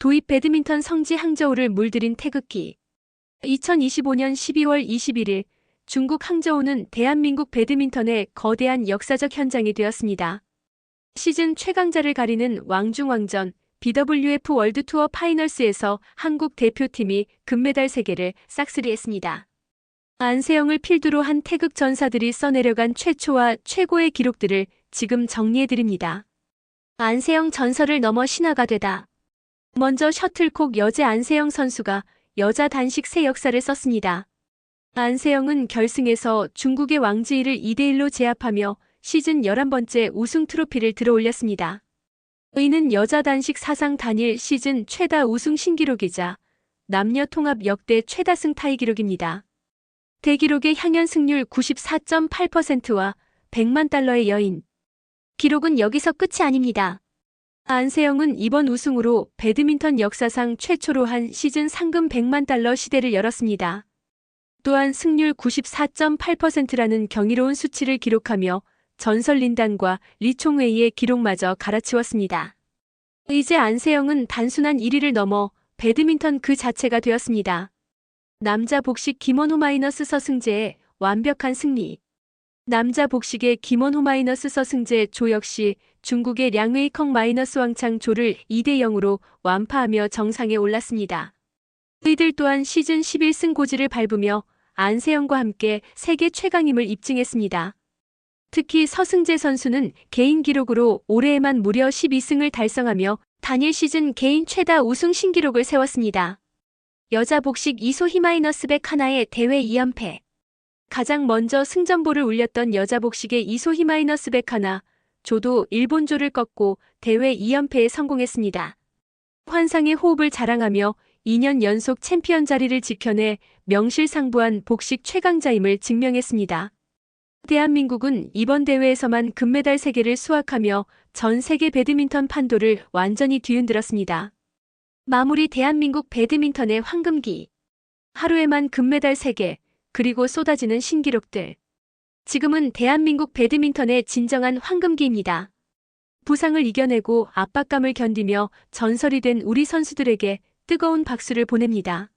도입 배드민턴 성지 항저우를 물들인 태극기. 2025년 12월 21일 중국 항저우는 대한민국 배드민턴의 거대한 역사적 현장이 되었습니다. 시즌 최강자를 가리는 왕중왕전 BWF 월드투어 파이널스에서 한국 대표팀이 금메달 3개를 싹쓸이했습니다. 안세영을 필두로 한 태극 전사들이 써내려간 최초와 최고의 기록들을 지금 정리해드립니다. 안세영 전설을 넘어 신화가 되다. 먼저 셔틀콕 여제 안세영 선수가 여자 단식 새 역사를 썼습니다. 안세영은 결승에서 중국의 왕지희를 2대1로 제압하며 시즌 11번째 우승 트로피를 들어올렸습니다. 이는 여자 단식 사상 단일 시즌 최다 우승 신기록이자 남녀 통합 역대 최다 승 타이 기록입니다. 대기록의 향연 승률 94.8%와 100만 달러의 여인. 기록은 여기서 끝이 아닙니다. 안세영은 이번 우승으로 배드민턴 역사상 최초로 한 시즌 상금 100만 달러 시대를 열었습니다. 또한 승률 94.8%라는 경이로운 수치를 기록하며 전설 린단과 리총웨이의 기록마저 갈아치웠습니다. 이제 안세영은 단순한 1위를 넘어 배드민턴 그 자체가 되었습니다. 남자 복식 김원호 마이너스 서승재의 완벽한 승리. 남자 복식의 김원호 마이너스 서승재 조 역시 중국의 량웨이컹 마이너스 왕창 조를 2대 0으로 완파하며 정상에 올랐습니다. 이들 또한 시즌 11승 고지를 밟으며 안세영과 함께 세계 최강임을 입증했습니다. 특히 서승재 선수는 개인 기록으로 올해에만 무려 12승을 달성하며 단일 시즌 개인 최다 우승 신기록을 세웠습니다. 여자 복식 이소 히마이너스 백 하나의 대회 2연패. 가장 먼저 승전보를 울렸던 여자 복식의 이소 히마이너스 백 하나, 조도 일본조를 꺾고 대회 2연패에 성공했습니다. 환상의 호흡을 자랑하며 2년 연속 챔피언 자리를 지켜내 명실상부한 복식 최강자임을 증명했습니다. 대한민국은 이번 대회에서만 금메달 3개를 수확하며 전 세계 배드민턴 판도를 완전히 뒤흔들었습니다. 마무리 대한민국 배드민턴의 황금기. 하루에만 금메달 3개, 그리고 쏟아지는 신기록들. 지금은 대한민국 배드민턴의 진정한 황금기입니다. 부상을 이겨내고 압박감을 견디며 전설이 된 우리 선수들에게 뜨거운 박수를 보냅니다.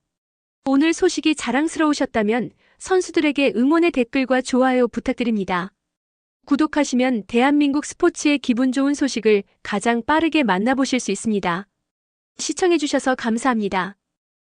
오늘 소식이 자랑스러우셨다면 선수들에게 응원의 댓글과 좋아요 부탁드립니다. 구독하시면 대한민국 스포츠의 기분 좋은 소식을 가장 빠르게 만나보실 수 있습니다. 시청해주셔서 감사합니다.